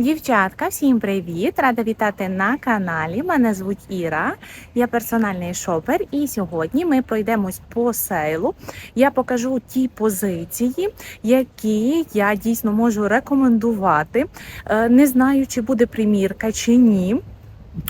Дівчатка, всім привіт! Рада вітати на каналі. Мене звуть Іра, я персональний шопер, і сьогодні ми пройдемось по сейлу. Я покажу ті позиції, які я дійсно можу рекомендувати. Е, Не знаю, чи буде примірка чи ні.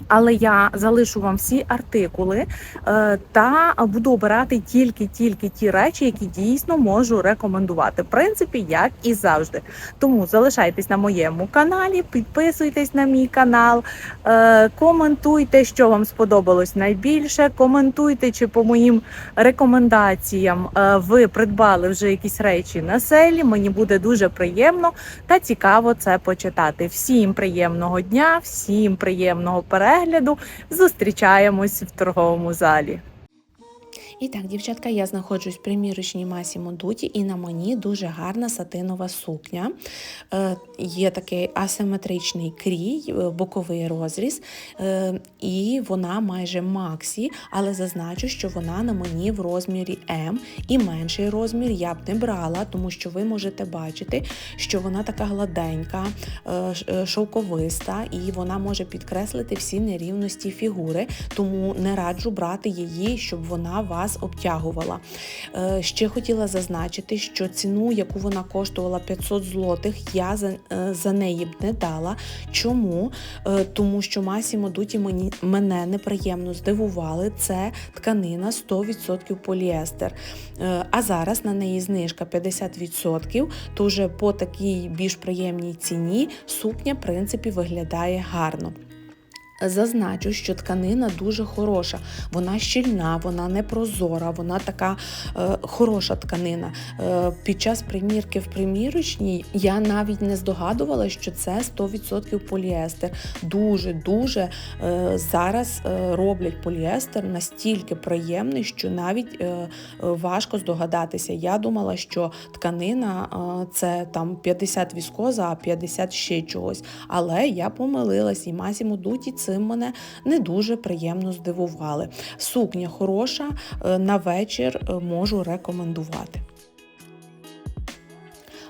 Але я залишу вам всі артикули е, та буду обирати тільки-тільки ті речі, які дійсно можу рекомендувати. В принципі, як і завжди. Тому залишайтесь на моєму каналі, підписуйтесь на мій канал, е, коментуйте, що вам сподобалось найбільше. Коментуйте, чи по моїм рекомендаціям е, ви придбали вже якісь речі на селі. Мені буде дуже приємно та цікаво це почитати. Всім приємного дня, всім приємного перегляду. Зустрічаємось в торговому залі. І так, дівчатка, я знаходжусь в примірочній масі Модуті, і на мені дуже гарна сатинова сукня. Е, є такий асиметричний крій, е, боковий розріз, е, і вона майже максі, але зазначу, що вона на мені в розмірі М і менший розмір я б не брала, тому що ви можете бачити, що вона така гладенька, е, е, шовковиста, і вона може підкреслити всі нерівності фігури, тому не раджу брати її, щоб вона вас обтягувала. Е, Ще хотіла зазначити, що ціну, яку вона коштувала 500 злотих, я за, е, за неї б не дала. Чому? Е, Тому що Масімо Дуті мені мене неприємно здивували. Це тканина 100% поліестер. А зараз на неї знижка 50%, то вже по такій більш приємній ціні сукня, в принципі, виглядає гарно. Зазначу, що тканина дуже хороша, вона щільна, вона не прозора, вона така е, хороша тканина. Е, під час примірки в примірочній я навіть не здогадувала, що це 100% поліестер. Дуже дуже е, зараз е, роблять поліестер настільки приємний, що навіть е, важко здогадатися. Я думала, що тканина е, це там 50 віскоза, а 50 ще чогось. Але я помилилась, і Масімо Дуті цим мене не дуже приємно здивували. Сукня хороша, е, на вечір е, можу рекомендувати.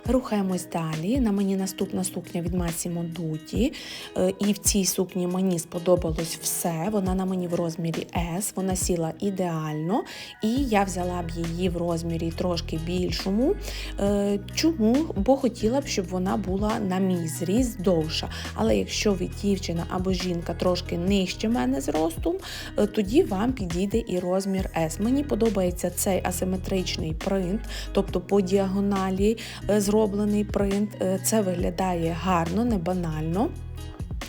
Рухаємось далі. На мені наступна сукня від Massimo Dutti. Е, І в цій сукні мені сподобалось все. Вона на мені в розмірі S, вона сіла ідеально, і я взяла б її в розмірі трошки більшому. Е, Чому? Бо хотіла б, щоб вона була на мій зріз довша. Але якщо ви дівчина або жінка трошки нижче мене зростом, е, тоді вам підійде і розмір S. Мені подобається цей асиметричний принт, тобто по діагоналі е, зроблений принт. Е, Це виглядає гарно, не банально.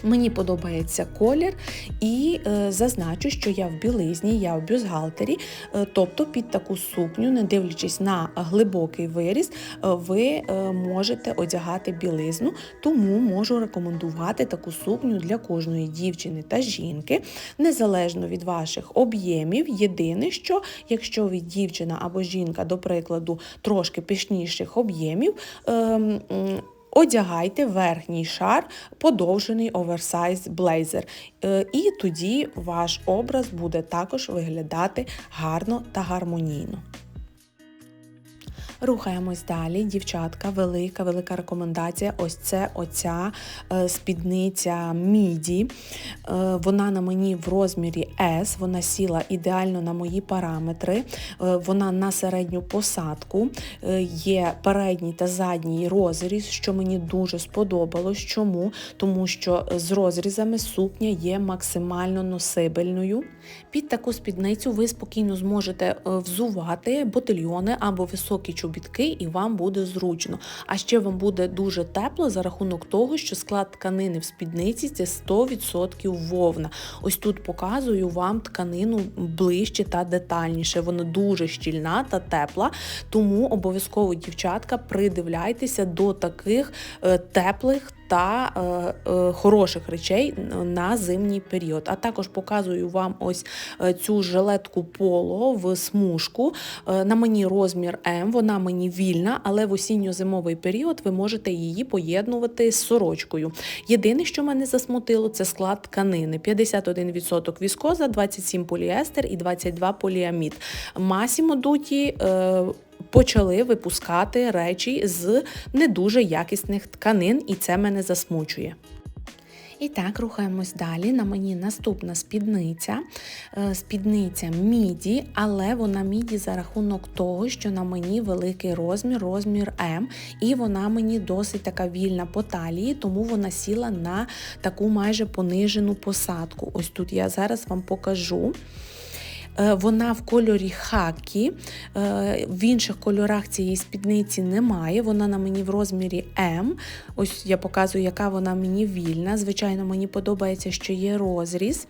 Мені подобається колір, і е, зазначу, що я в білизні, я в бюстгальтері, е, тобто під таку сукню, не дивлячись на глибокий виріз, е, ви е, можете одягати білизну, тому можу рекомендувати таку сукню для кожної дівчини та жінки, незалежно від ваших об'ємів. Єдине, що якщо ви дівчина або жінка, до прикладу, трошки пишніших об'ємів. м, Одягайте верхній шар, подовжений оверсайз блейзер. Е, І тоді ваш образ буде також виглядати гарно та гармонійно. Рухаємось далі. Дівчатка, велика, велика рекомендація. Ось це оця е, спідниця міді. Е, вона на мені в розмірі S, вона сіла ідеально на мої параметри. Е, вона на середню посадку. Є передній та задній розріз, що мені дуже сподобалось. Чому? Тому що з розрізами сукня є максимально носибельною. Під таку спідницю ви спокійно зможете взувати ботильйони або високі чобітки, і вам буде зручно. А ще вам буде дуже тепло за рахунок того, що склад тканини в спідниці це 100% вовна. Ось тут показую вам тканину ближче та детальніше. Вона дуже щільна та тепла, тому обов'язково, дівчатка, придивляйтеся до таких е, теплих та е, е, хороших речей на зимній період. А також показую вам ось е, цю жилетку поло в смужку. Е, на мені розмір М, вона мені вільна, але в осінньо-зимовий період ви можете її поєднувати з сорочкою. Єдине, що мене засмутило, це склад тканини: 51% віскоза, 27 поліестер і 22 поліамід. Масімо дуті. Е, почали випускати речі з не дуже якісних тканин, і це мене засмучує. І так, рухаємось далі. На мені наступна спідниця. Е, Спідниця міді, але вона міді за рахунок того, що на мені великий розмір, розмір М, і вона мені досить така вільна по талії, тому вона сіла на таку майже понижену посадку. Ось тут я зараз вам покажу. Е, Вона в кольорі хакі, е, в інших кольорах цієї спідниці немає. Вона на мені в розмірі М. Ось я показую, яка вона мені вільна. Звичайно, мені подобається, що є розріз.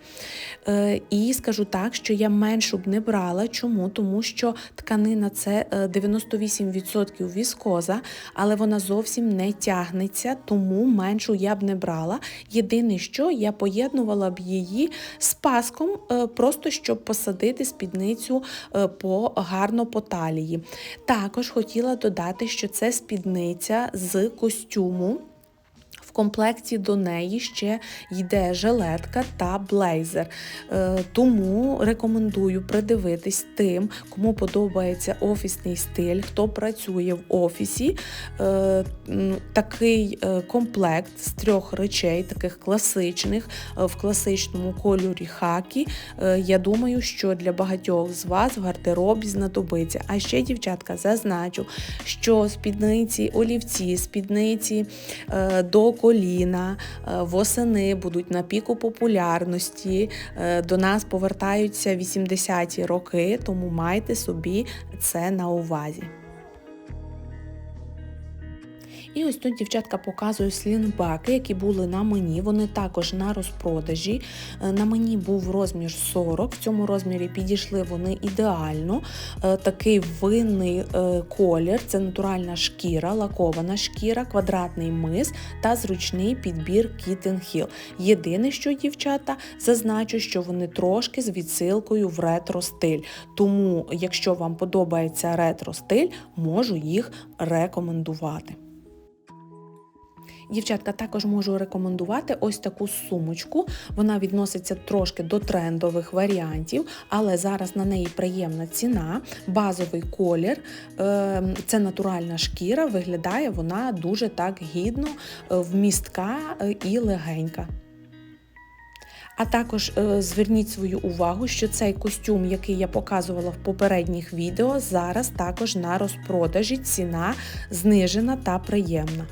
Е, І скажу так, що я меншу б не брала. Чому? Тому що тканина це е, 98% віскоза, але вона зовсім не тягнеться, тому меншу я б не брала. Єдине, що я поєднувала б її з паском, просто щоб посадити спідницю е, по гарно по талії. Також хотіла додати, що це спідниця з костюму. В комплекті до неї ще йде жилетка та блейзер. Е, Тому рекомендую придивитись тим, кому подобається офісний стиль, хто працює в офісі. Е, Такий е, комплект з трьох речей, таких класичних, в класичному кольорі хакі. Я думаю, що для багатьох з вас в гардеробі знадобиться. А ще, дівчатка, зазначу, що спідниці, олівці, спідниці до коліна, е, восени будуть на піку популярності. Е, До нас повертаються 80-ті роки, тому майте собі це на увазі. І ось тут дівчатка показує слінбеки, які були на мені. Вони також на розпродажі. Е, На мені був розмір 40. В цьому розмірі підійшли вони ідеально. Е, Такий винний е, колір, це натуральна шкіра, лакована шкіра, квадратний мис та зручний підбір Kitten Hill. Єдине, що дівчата зазначу, що вони трошки з відсилкою в ретро стиль. Тому, якщо вам подобається ретро стиль, можу їх рекомендувати. Дівчатка, також можу рекомендувати ось таку сумочку. Вона відноситься трошки до трендових варіантів, але зараз на неї приємна ціна, базовий колір. е, Це натуральна шкіра, виглядає вона дуже так гідно, е, вмістка е, і легенька. А також е, зверніть свою увагу, що цей костюм, який я показувала в попередніх відео, зараз також на розпродажі ціна знижена та приємна.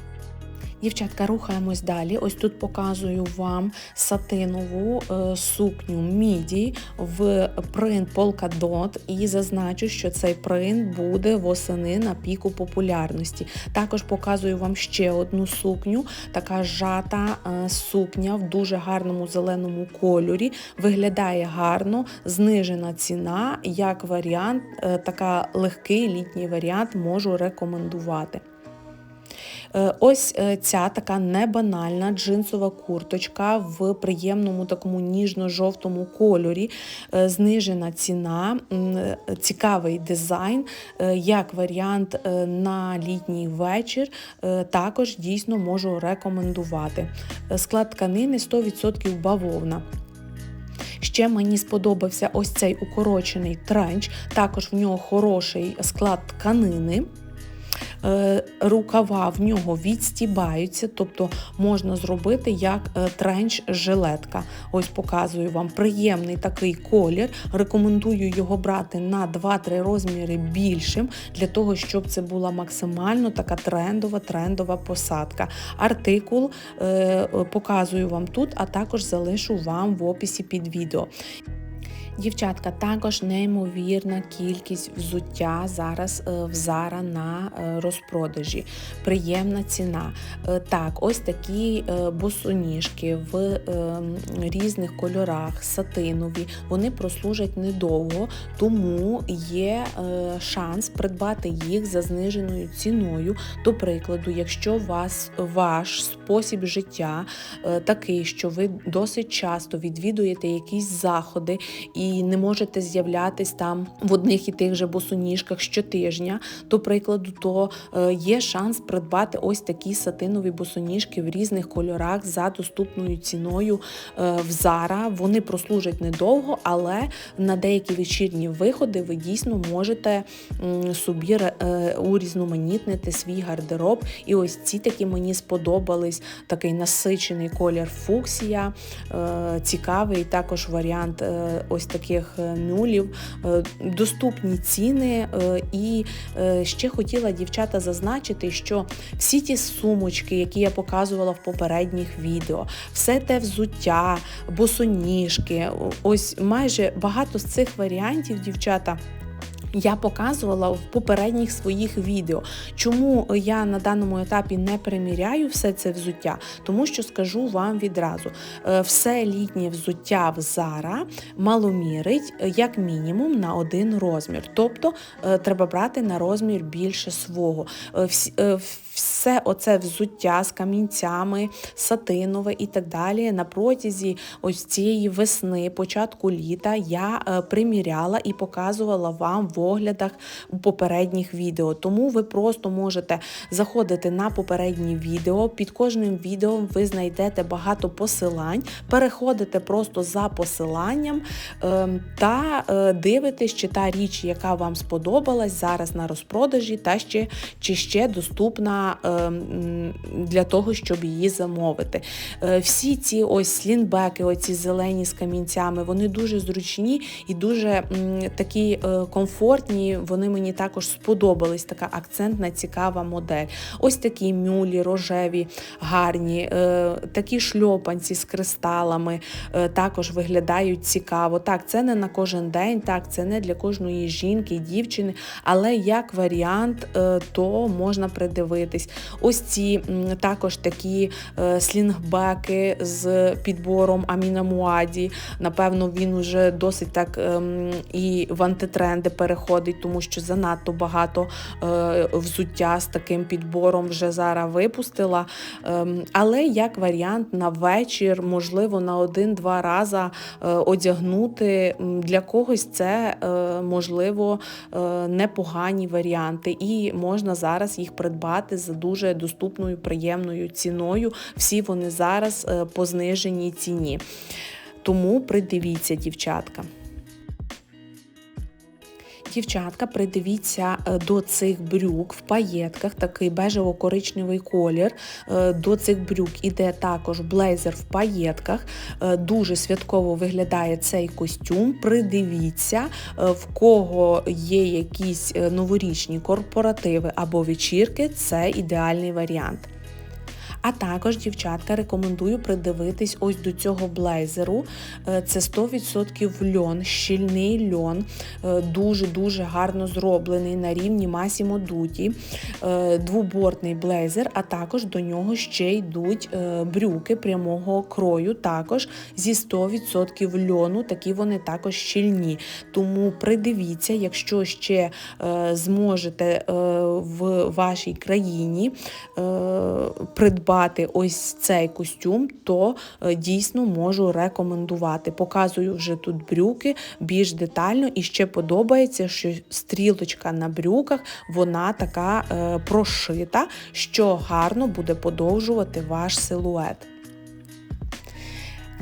Дівчатка, рухаємось далі. Ось тут показую вам сатинову е, сукню міді в принт Polkadot і зазначу, що цей принт буде восени на піку популярності. Також показую вам ще одну сукню, така жата е, сукня в дуже гарному зеленому кольорі. Виглядає гарно, знижена ціна. Як варіант, е, така легкий літній варіант можу рекомендувати. Е, Ось е, ця така небанальна джинсова курточка в приємному такому ніжно-жовтому кольорі. Е, Знижена ціна, цікавий дизайн, як варіант на літній вечір. Також дійсно можу рекомендувати. Склад тканини 100% бавовна. Ще мені сподобався ось цей укорочений тренч, також в нього хороший склад тканини. Е, Рукава в нього відстібаються, тобто можна зробити як е, тренч-жилетка. Ось показую вам приємний такий колір. Рекомендую його брати на 2-3 розміри більшим, для того, щоб це була максимально така трендова, трендова посадка. Артикул е, показую вам тут, а також залишу вам в описі під відео. Дівчатка, також неймовірна кількість взуття зараз е, в Зара на е, розпродажі. Приємна ціна. Е, Так, ось такі босоніжки в різних кольорах, сатинові. Вони прослужать недовго, тому є шанс придбати їх за зниженою ціною. До прикладу, якщо вас ваш спосіб життя такий, що ви досить часто відвідуєте якісь заходи і не можете з'являтись там в одних і тих же босоніжках щотижня, до прикладу, то е, є шанс придбати ось такі сатинові босоніжки в різних кольорах за доступною ціною е, в Zara. Вони прослужать недовго, але на деякі вечірні виходи ви дійсно можете собі е, урізноманітнити свій гардероб. І ось ці такі мені сподобались. Такий насичений колір фуксія, цікавий також варіант ось таких мюлів, доступні ціни. І ще хотіла дівчата зазначити, що всі ті сумочки, які я показувала в попередніх відео, все те взуття, босоніжки, ось майже багато з цих варіантів, дівчата. Я показувала в попередніх своїх відео. Чому я на даному етапі не приміряю все це взуття? Тому що скажу вам відразу: е, все літнє взуття в Зара маломірить е, як мінімум на один розмір. Тобто е, треба брати на розмір більше свого. Все оце взуття з камінцями, сатинове і так далі. На протязі ось цієї весни, початку літа, я приміряла і показувала вам в оглядах попередніх відео. Тому ви просто можете заходити на попередні відео. Під кожним відео ви знайдете багато посилань, переходите просто за посиланням ем, та е, дивитесь, чи та річ, яка вам сподобалась зараз на розпродажі, та ще чи ще доступна ем, для того, щоб її замовити. Е, всі ці ось слінбеки, оці зелені з камінцями, вони дуже зручні і дуже такі е, комфортні вони мені також сподобались. Така акцентна, цікава модель. Ось такі мюлі, рожеві, гарні, е, такі шльопанці з кристалами е, також виглядають цікаво. Так, це не на кожен день, так, це не для кожної жінки, дівчини, але як варіант, е, то можна придивитись. Ось ці також такі слінгбеки з підбором Амінамуаді. Напевно, він уже досить так ем, і в антитренди переходить тому що занадто багато е, взуття з таким підбором вже зараз випустила. Е, але як варіант на вечір, можливо, на один-два рази е, одягнути. Для когось це е, можливо е, непогані варіанти, і можна зараз їх придбати за дуже доступною, приємною ціною. Всі вони зараз е, по зниженій ціні. Тому придивіться, дівчатка. Дівчатка, придивіться е, до цих брюк в паєтках, такий бежево-коричневий колір. Е, до цих брюк іде також блейзер в паєтках. Е, дуже святково виглядає цей костюм. Придивіться, в кого є якісь новорічні корпоративи або вечірки, це ідеальний варіант. А також, дівчатка, рекомендую придивитись ось до цього блейзеру. Е, це 100% льон, щільний льон, дуже-дуже гарно зроблений на рівні Масімо Дуті, е, двобортний блейзер, а також до нього ще йдуть е, брюки прямого крою, також зі 100% льону, такі вони також щільні. Тому придивіться, якщо ще зможете в вашій країні придбати придбати ось цей костюм, то е, дійсно можу рекомендувати. Показую вже тут брюки більш детально і ще подобається, що стрілочка на брюках вона така е, прошита, що гарно буде подовжувати ваш силует.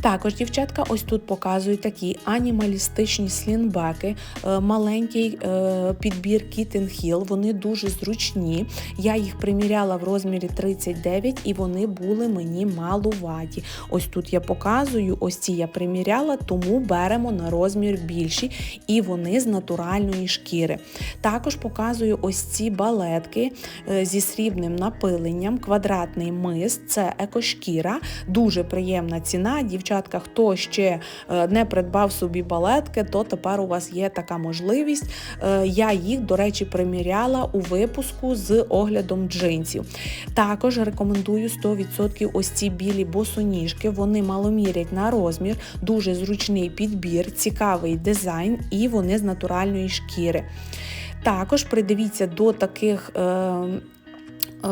Також, дівчатка, ось тут показують такі анімалістичні слінбеки, е, маленький е, підбір Kitten Hill, Вони дуже зручні. Я їх приміряла в розмірі 39 і вони були мені малуваті. Ось тут я показую, ось ці я приміряла, тому беремо на розмір більші, і вони з натуральної шкіри. Також показую ось ці балетки е, зі срібним напиленням, квадратний мис, це екошкіра, дуже приємна ціна. Дівчатка дівчатка, хто ще е, не придбав собі балетки, то тепер у вас є така можливість. Е, я їх, до речі, приміряла у випуску з оглядом джинсів. Також рекомендую 100% ось ці білі босоніжки, вони маломірять на розмір, дуже зручний підбір, цікавий дизайн, і вони з натуральної шкіри. Також придивіться до таких. Е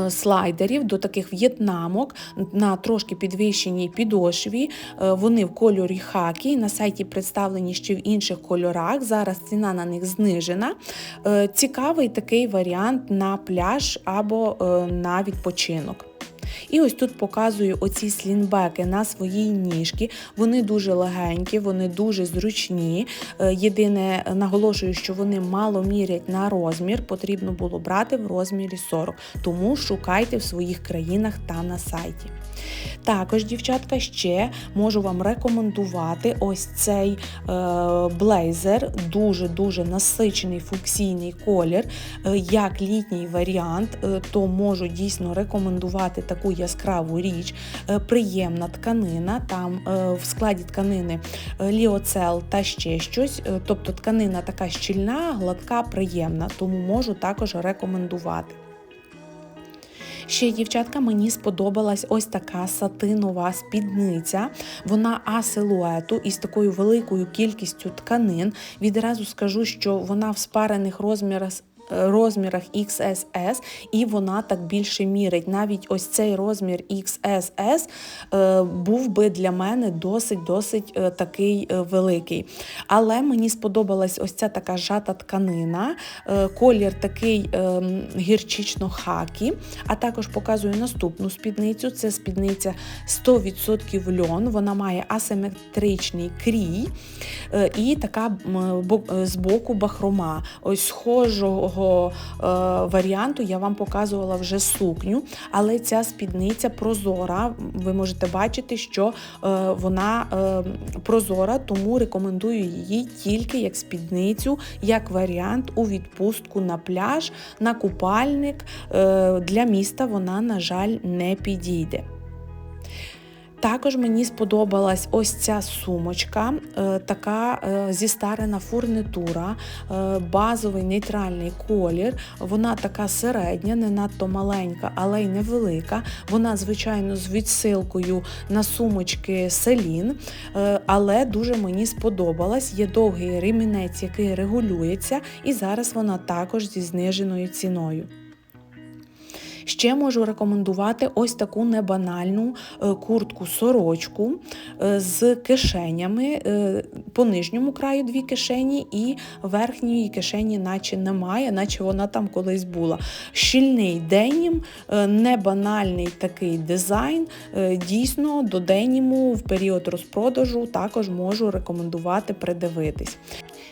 слайдерів, до таких в'єтнамок на трошки підвищеній підошві. Е, Вони в кольорі хакі. На сайті представлені ще в інших кольорах. Зараз ціна на них знижена. Е, Цікавий такий варіант на пляж або е, на відпочинок. І ось тут показую оці слінбеки на своїй ніжки. Вони дуже легенькі, вони дуже зручні. Е, Єдине, наголошую, що вони мало мірять на розмір. Потрібно було брати в розмірі 40. Тому шукайте в своїх країнах та на сайті. Також, дівчатка, ще можу вам рекомендувати ось цей е, блейзер, дуже-дуже насичений фуксійний колір, е, як літній варіант, е, то можу дійсно рекомендувати таку яскраву річ, приємна тканина. Там в складі тканини ліоцел та ще щось. Тобто тканина така щільна, гладка, приємна, тому можу також рекомендувати. Ще, дівчатка, мені сподобалась ось така сатинова спідниця. Вона А-силуету із такою великою кількістю тканин. Відразу скажу, що вона в спарених розмірах. Розмірах XSS, і вона так більше мірить. Навіть ось цей розмір XSS е, був би для мене досить-досить е, такий е, великий. Але мені сподобалась ось ця така жата тканина, е, колір такий е, гірчично-хакі. А також показую наступну спідницю. Це спідниця 100% льон. Вона має асиметричний крій е, і така м, бо- е, збоку бахрома. Ось схожого е, варіанту я вам показувала вже сукню, але ця спідниця прозора. Ви можете бачити, що е, вона е, прозора, тому рекомендую її тільки як спідницю, як варіант у відпустку на пляж, на купальник. Е, Для міста вона, на жаль, не підійде. Також мені сподобалась ось ця сумочка, е, така е, зістарена фурнитура, е, базовий нейтральний колір. Вона така середня, не надто маленька, але й невелика. Вона, звичайно, з відсилкою на сумочки селін, але дуже мені сподобалась. Є довгий ремінець, який регулюється, і зараз вона також зі зниженою ціною. Ще можу рекомендувати ось таку небанальну е, куртку-сорочку е, з кишенями. е, По нижньому краю дві кишені, і верхньої кишені, наче немає, наче вона там колись була. Щільний денім, небанальний такий дизайн. Дійсно, до деніму в період розпродажу також можу рекомендувати придивитись.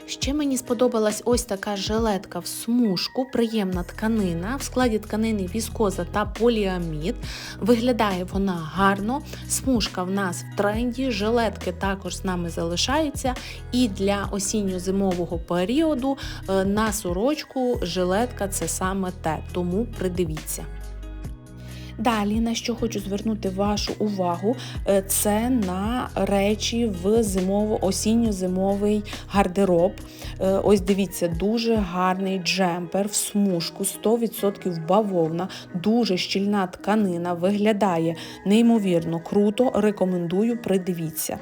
Ще мені сподобалась ось така жилетка в смужку, приємна тканина. В складі тканини віскоза та поліамід. Виглядає вона гарно. Смужка в нас в тренді, жилетки також з нами залишаються. І для осінньо-зимового періоду е, на сорочку жилетка це саме те, тому придивіться. Далі, на що хочу звернути вашу увагу, е, це на речі в зимово-осінньо-зимовий гардероб. Е, Ось дивіться, дуже гарний джемпер в смужку, 100% бавовна, дуже щільна тканина, виглядає неймовірно круто. Рекомендую, придивіться.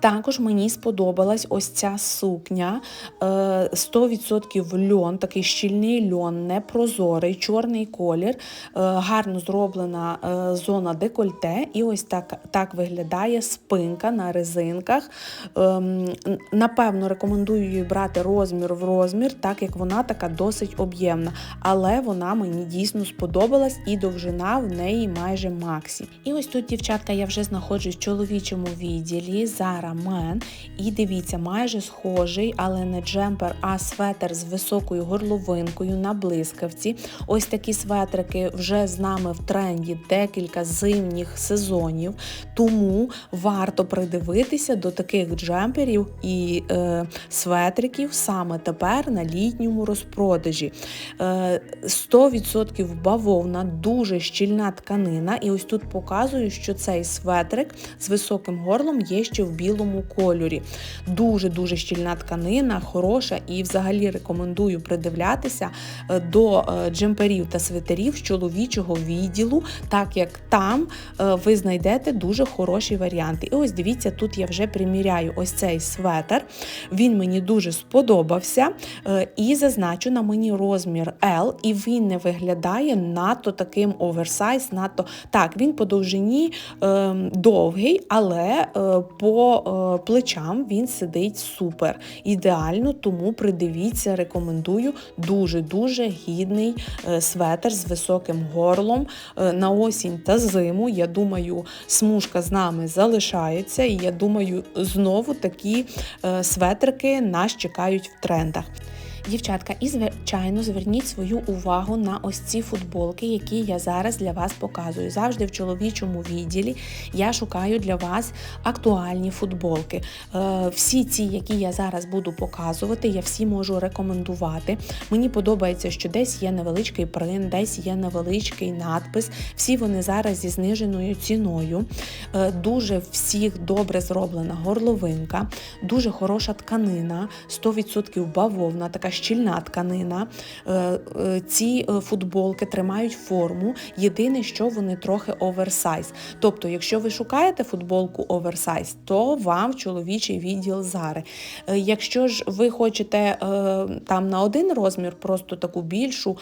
Також мені сподобалась ось ця сукня е, 100% льон, такий щільний льон, непрозорий, чорний колір, е, гарно зроблена е, зона декольте, і ось так, так виглядає спинка на резинках. Ем, Напевно, рекомендую її брати розмір в розмір, так як вона така досить об'ємна. Але вона мені дійсно сподобалась і довжина в неї майже максі. І ось тут, дівчатка, я вже знаходжусь в чоловічому відділі Men. І дивіться, майже схожий, але не джемпер, а светр з високою горловинкою на блискавці. Ось такі светрики вже з нами в тренді декілька зимніх сезонів. Тому варто придивитися до таких джемперів і е, светриків саме тепер на літньому розпродажі. Е, 100% бавовна, дуже щільна тканина. І ось тут показую, що цей светрик з високим горлом є ще в білому білому кольорі. Дуже-дуже щільна тканина, хороша і взагалі рекомендую придивлятися е, до е, джемперів та свитерів з чоловічого відділу, так як там е, ви знайдете дуже хороші варіанти. І ось дивіться, тут я вже приміряю ось цей светр. Він мені дуже сподобався. І зазначу на мені розмір L, і він не виглядає надто таким оверсайз, надто так, він по довжині е, довгий, але е, е, плечам він сидить супер. Ідеально, тому придивіться, рекомендую дуже-дуже гідний светер з високим горлом е, на осінь та зиму. Я думаю, смужка з нами залишається, і я думаю, знову такі е, светрики нас чекають в трендах. Дівчатка, і звичайно, зверніть свою увагу на ось ці футболки, які я зараз для вас показую. Завжди в чоловічому відділі я шукаю для вас актуальні футболки. Е, всі ці, які я зараз буду показувати, я всі можу рекомендувати. Мені подобається, що десь є невеличкий принт, десь є невеличкий надпис. Всі вони зараз зі зниженою ціною. Е, дуже всіх добре зроблена горловинка, дуже хороша тканина, 100% бавовна, така щільна тканина. Е, е, Ці е, футболки тримають форму. Єдине, що вони трохи оверсайз. Тобто, якщо ви шукаєте футболку оверсайз, то вам чоловічий відділ зари. Якщо ж ви хочете там на один розмір, просто таку більшу,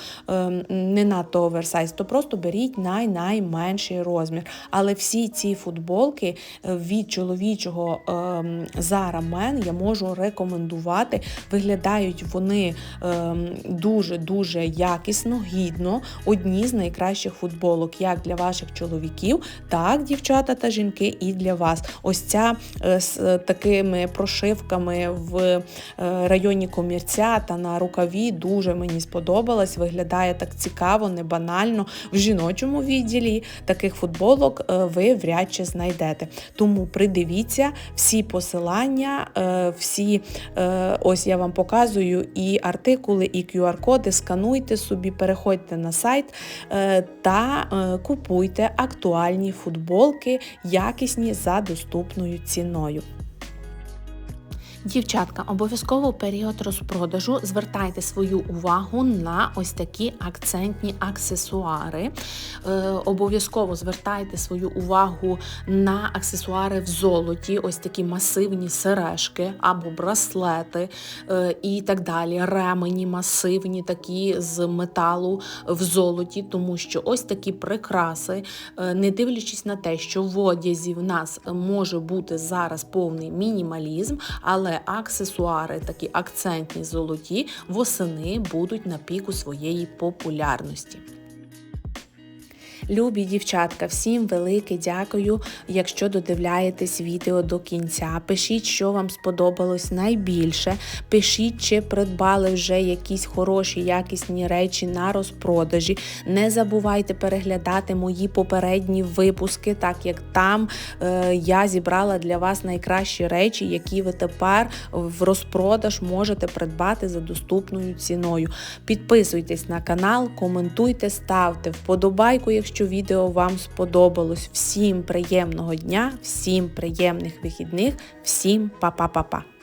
не надто оверсайз, то просто беріть най-найменший розмір. Але всі ці футболки від чоловічого Zara Men я можу рекомендувати. Виглядають вони ем, дуже-дуже якісно, гідно. Одні з найкращих футболок, як для ваших чоловіків, так, дівчата та жінки, і для вас. Ось ця е, з е, такими прошивками в е, районі комірця та на рукаві дуже мені сподобалась. Виглядає так цікаво, не банально. В жіночому відділі таких футболок ви вряд чи знайдете. Тому придивіться всі посилання, всі ось я вам показую і артикули, і QR-коди. Скануйте собі, переходьте на сайт е, та е, купуйте актуальні футболки, якісні за доступною ціною. Дівчатка, обов'язково період розпродажу звертайте свою увагу на ось такі акцентні аксесуари. Е, обов'язково звертайте свою увагу на аксесуари в золоті, ось такі масивні сережки або браслети е, і так далі. Ремені масивні, такі з металу в золоті, тому що ось такі прикраси, е, не дивлячись на те, що в одязі в нас може бути зараз повний мінімалізм, але аксесуари, такі акцентні золоті, восени будуть на піку своєї популярності. Любі дівчатка, всім велике дякую, якщо додивляєтесь відео до кінця. Пишіть, що вам сподобалось найбільше. Пишіть, чи придбали вже якісь хороші, якісні речі на розпродажі. Не забувайте переглядати мої попередні випуски, так як там е, я зібрала для вас найкращі речі, які ви тепер в розпродаж можете придбати за доступною ціною. Підписуйтесь на канал, коментуйте, ставте вподобайку, якщо відео вам сподобалось. Всім приємного дня, всім приємних вихідних, всім па-па-па-па!